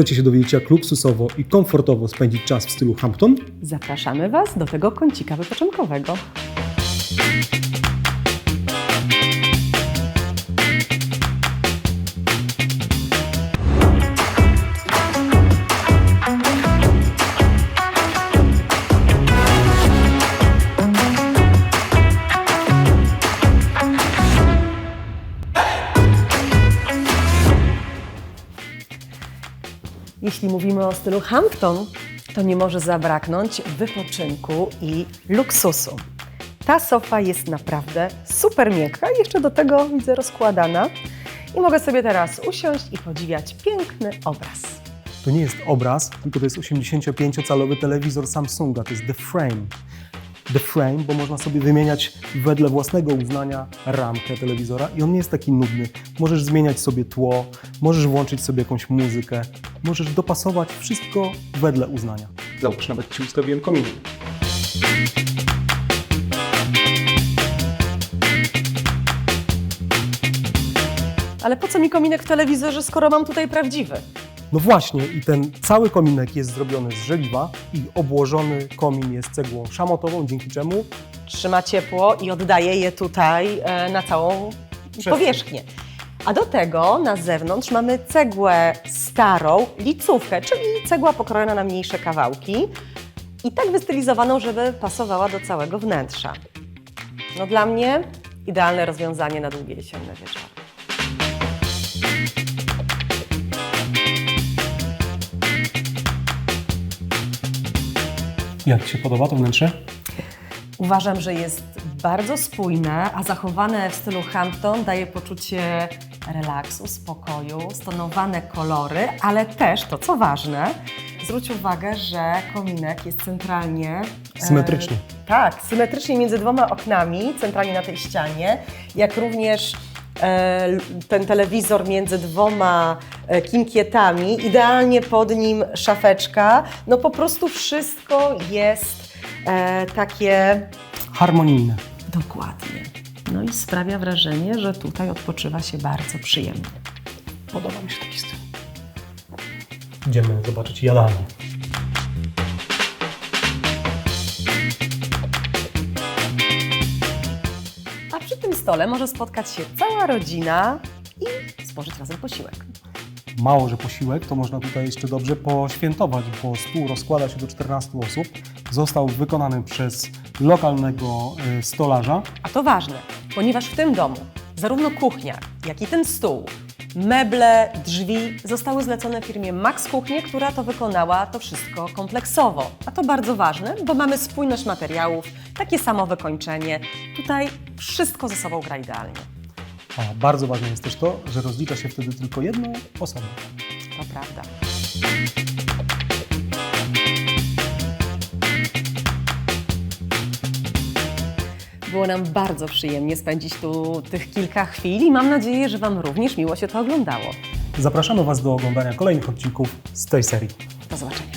Chcecie się dowiedzieć, jak luksusowo i komfortowo spędzić czas w stylu Hampton? Zapraszamy Was do tego kącika wypoczynkowego. Jeśli mówimy o stylu Hampton, to nie może zabraknąć wypoczynku i luksusu. Ta sofa jest naprawdę super miękka, jeszcze do tego widzę rozkładana. I mogę sobie teraz usiąść i podziwiać piękny obraz. To nie jest obraz, tylko to jest 85-calowy telewizor Samsunga, to jest The Frame. The Frame, bo można sobie wymieniać wedle własnego uznania ramkę telewizora i on nie jest taki nudny. Możesz zmieniać sobie tło, możesz włączyć sobie jakąś muzykę, możesz dopasować wszystko wedle uznania. Zobacz, nawet Ci ustawiłem kominek. Ale po co mi kominek w telewizorze, skoro mam tutaj prawdziwy? No właśnie, i ten cały kominek jest zrobiony z żeliwa i obłożony komin jest cegłą szamotową, dzięki czemu Trzyma ciepło i oddaje je tutaj e, na całą powierzchnię. A do tego na zewnątrz mamy cegłę starą, licówkę, czyli cegła pokrojona na mniejsze kawałki i tak wystylizowaną, żeby pasowała do całego wnętrza. No dla mnie idealne rozwiązanie na długie jesienne wieczory. Jak Ci się podoba to wnętrze? Uważam, że jest bardzo spójne, a zachowane w stylu Hampton daje poczucie relaksu, spokoju, stonowane kolory, ale też to, co ważne, zwróć uwagę, że kominek jest centralnie. e, Symetrycznie. tak, symetrycznie między dwoma oknami, centralnie na tej ścianie, jak również e, ten telewizor między dwoma e, kinkietami, idealnie pod nim szafeczka. No po prostu wszystko jest e, takie Harmonijne. dokładnie. No i sprawia wrażenie, że tutaj odpoczywa się bardzo przyjemnie. Podoba mi się taki styl. Idziemy zobaczyć jadalnię. A przy tym stole może spotkać się cała rodzina i spożyć razem posiłek. Mało, że posiłek, to można tutaj jeszcze dobrze poświętować, bo stół rozkłada się do 14 osób. Został wykonany przez lokalnego y, stolarza. A to ważne, ponieważ w tym domu zarówno kuchnia, jak i ten stół, meble, drzwi zostały zlecone firmie Max Kuchnie, która to wykonała to wszystko kompleksowo. A to bardzo ważne, bo mamy spójność materiałów, takie samo wykończenie. Tutaj wszystko ze sobą gra idealnie. A bardzo ważne jest też to, że rozlicza się wtedy tylko jedną osobą. To prawda. Było nam bardzo przyjemnie spędzić tu tych kilka chwil i mam nadzieję, że Wam również miło się to oglądało. Zapraszamy Was do oglądania kolejnych odcinków z tej serii. Do zobaczenia.